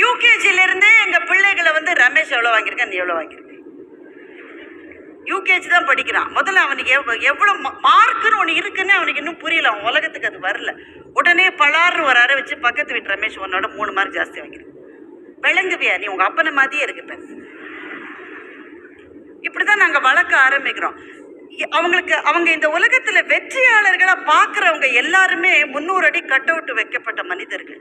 நாங்கள் இருந்தே எங்கள் பிள்ளைகளை வந்து ரமேஷ் எவ்வளோ வாங்கியிருக்கேன் நீ எவ்வளோ வாங்கியிருக்கேன் யூகேஜி தான் படிக்கிறான். முதல்ல அவனுக்கு எவ் எவ்வளோ மார்க்குன்னு ஒன்று இருக்குன்னு அவனுக்கு இன்னும் புரியல. அவன் உலகத்துக்கு அது வரல. உடனே பலார்னு ஒரு அறை வச்சு பக்கத்து வீட்டு ரமேஷ் உன்னோட மூணு மார்க் ஜாஸ்தி வாங்கியிருக்கேன் விளங்குவியா? நீ உங்கள் அப்பனை மாதிரியே இருக்கு இப்படி இப்படிதான் நாங்கள் வளர்க்க ஆரம்பிக்கிறோம். அவங்களுக்கு அவங்க இந்த உலகத்தில் வெற்றியாளர்களை பார்க்குறவங்க எல்லாருமே முன்னூறு அடி கட் அவுட் வைக்கப்பட்ட மனிதர்கள்.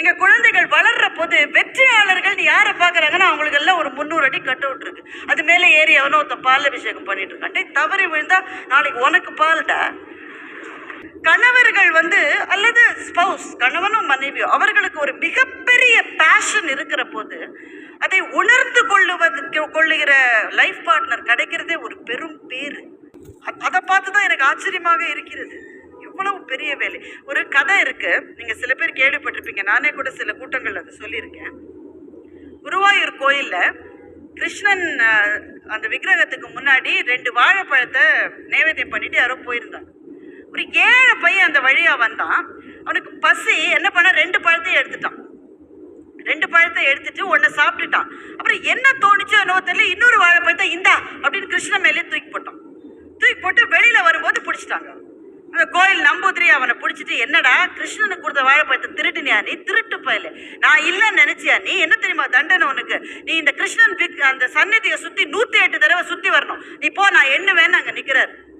எங்க குழந்தைகள் வளர்ற போது வெற்றியாளர்கள் யாரை பார்க்குறாங்கன்னா அவங்களுக்கு எல்லாம் ஒரு முந்நூறு அடி கட் அவுட் இருக்கு. அது மேலே ஏறி அவனோ ஒருத்த பால் அபிஷேகம் பண்ணிட்டு இருக்கான். டேய், தவறி விழுந்தா நாளைக்கு உனக்கு பால்டா? கணவர்கள் வந்து அல்லது ஸ்பௌஸ் கணவனும் மனைவியோ அவர்களுக்கு ஒரு மிகப்பெரிய பேஷன் இருக்கிற போது அதை உணர்ந்து கொள்ளுவதற்கு கொள்ளுகிற லைஃப் பார்ட்னர் கிடைக்கிறதே ஒரு பெரும் பேரு அதை பார்த்து தான் எனக்கு ஆச்சரியமாக இருக்கிறது. எவ்வளவு பெரிய வேலை. ஒரு கதை இருக்கு. நீங்க சில பேர் கேள்விப்பட்டிருப்பீங்க. நானே கூட சில கூட்டங்கள் அதை சொல்லியிருக்கேன். குருவாயூர் கோயில்ல கிருஷ்ணன் அந்த விக்கிரகத்துக்கு முன்னாடி ரெண்டு வாழைப்பழத்தை நைவேத்தியம் பண்ணிட்டு யாரோ போயிருந்தாங்க ஒரு ஏழை பையன் அந்த வழியா வந்தான். அவனுக்கு பசி என்ன பண்ண ரெண்டு பழத்தையும் எடுத்துட்டான். ரெண்டு பழத்தை எடுத்துட்டு ஒன்றை சாப்பிட்டுட்டான். அப்புறம் என்ன தோணுச்சோ என்னவோ தெரியல இன்னொரு வாழைப்பழத்தை இந்தா அப்படின்னு கிருஷ்ணன் மேலே தூக்கி போட்டான். தூக்கி போட்டு வெளியில வரும்போது பிடிச்சிட்டாங்க. அந்த கோயில் நம்பூதிரி அவனை பிடிச்சிட்டு என்னடா கிருஷ்ணனுக்கு கொடுத்த வாழைப்பழத்தை திருட்டுனியா நீ? திருட்டு பயல. நான் இல்லைன்னு நினைச்சியா நீ? என்ன தெரியுமா தண்டனை உனக்கு? நீ இந்த கிருஷ்ணன் அந்த சந்நிதியை சுத்தி நூத்தி எட்டு தடவை சுத்தி வரணும். நீ போ நான் எண்ணுவேன்னு அங்க நிக்கிறாரு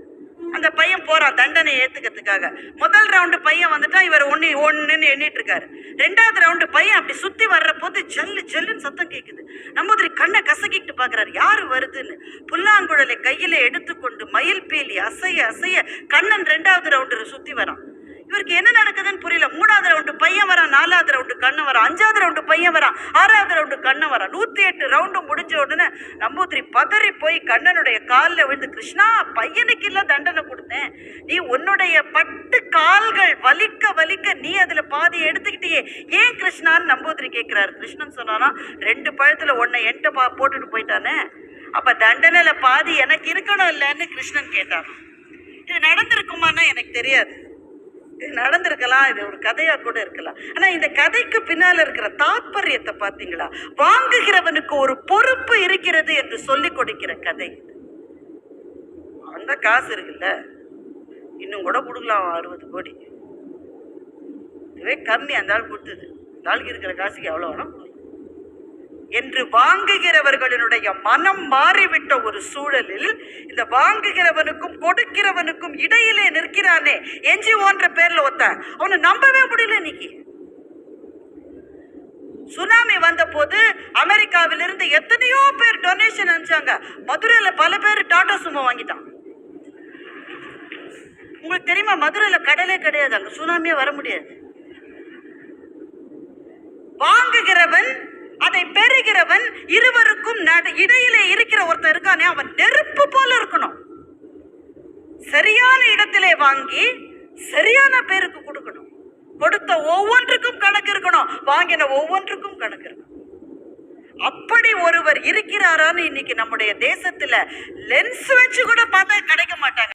அந்த பையன் போறான் தண்டனை ஏத்துக்கிறதுக்காக. முதல் ரவுண்டு பையன் வந்துட்டா இவர் ஒன்னு ஒன்றுன்னு எண்ணிட்டு இருக்காரு ரெண்டாவது ரவுண்டு பையன் அப்படி சுத்தி வர்ற போது ஜல்லு ஜல்லுன்னு சத்தம் கேக்குது. நம்பூதிரி கண்ணை கசக்கிட்டு பாக்குறாரு. யாரு வருதுன்னு? புல்லாங்குழலை கையில எடுத்துக்கொண்டு மயில் பீலி அசைய அசைய கண்ணன் ரெண்டாவது ரவுண்டு சுத்தி வரான். இவருக்கு என்ன நடக்குதுன்னு புரியல மூணாவது ரவுண்டு பையன் வரான் நாலாவது ரவுண்டு கண்ணு வரான். அஞ்சாவது ரவுண்டு பையன் வரான். ஆறாவது ரவுண்டு கண்ணு வரான். நூற்றி எட்டு ரவுண்டு முடிஞ்ச உடனே நம்பூத்திரி பதறி போய் கண்ணனுடைய காலில் விழுந்து கிருஷ்ணா பையனுக்கு இல்லை தண்டனை கொடுத்தேன். நீ உன்னுடைய பட்டு கால்கள் வலிக்க வலிக்க நீ அதில் பாதி எடுத்துக்கிட்டியே. ஏன் கிருஷ்ணான்னு நம்பூதிரி கேட்குறாரு கிருஷ்ணன் சொன்னானா ரெண்டு பழத்தில் ஒன்னை என்கிட்ட பா போட்டுட்டு போயிட்டானே. அப்போ தண்டனையில் பாதி எனக்கு இருக்கணும் இல்லைன்னு கிருஷ்ணன் கேட்டான். இது நடந்திருக்குமானா எனக்கு தெரியாது. இது நடந்திருக்கலாம். இது ஒரு கதையா கூட இருக்கலாம். ஆனா இந்த கதைக்கு பின்னால இருக்கிற தாற்பயத்தை பாத்தீங்களா வாங்குகிறவனுக்கு ஒரு பொறுப்பு இருக்கிறது என்று சொல்லிக் கொடுக்கிற கதை. அந்த காசு இருக்குல்ல? இன்னும் கூட கொடுக்கலாம் அறுபது கோடி. இதுவே கம்மி அந்த ஆள் கொடுத்தது. அந்த ஆளுக்கு இருக்கிற காசுக்கு எவ்வளோ வேணும்? என்று வாங்குகிறவர்களினுடைய மனம் மாறிவிட்ட ஒரு சூழலில் இந்த வாங்குகிறவனுக்கும் கொடுக்கிறவனுக்கும் இடையிலே நிற்கிறானே. என்ஜிஓன்ற பேர்ல ஒருத்தன் அவனை நம்பவே முடியல இன்னைக்கு. சுனாமி வந்த போது அமெரிக்காவிலிருந்து எத்தனையோ பேர் டொனேஷன் அனுப்பிச்சாங்க. மதுரையில பல பேர் டாடா சுமோ வாங்கிட்டான். உங்களுக்கு தெரியுமா மதுரையில கடலே கிடையாது. அங்க சுனாமியே வர முடியாது. வாங்குகிறவன் அதை பெறுகிறவன் இருவருக்கும் இடையிலே இருக்கிற ஒருத்தன் இருக்கானே அவன் நெருப்பு போல இருக்கணும். சரியான இடத்திலே வாங்கி சரியான பேருக்கு கொடுக்கணும். கொடுத்த ஒவ்வொன்றுக்கும் கணக்கு இருக்கணும். வாங்கின ஒவ்வொன்றுக்கும் கணக்கு இருக்கணும். அப்படி ஒருவர் இருக்கிறாரான்னு இன்னைக்கு நம்முடைய தேசத்துல லென்ஸ் வச்சு கூட பார்த்தா கிடைக்க மாட்டாங்க.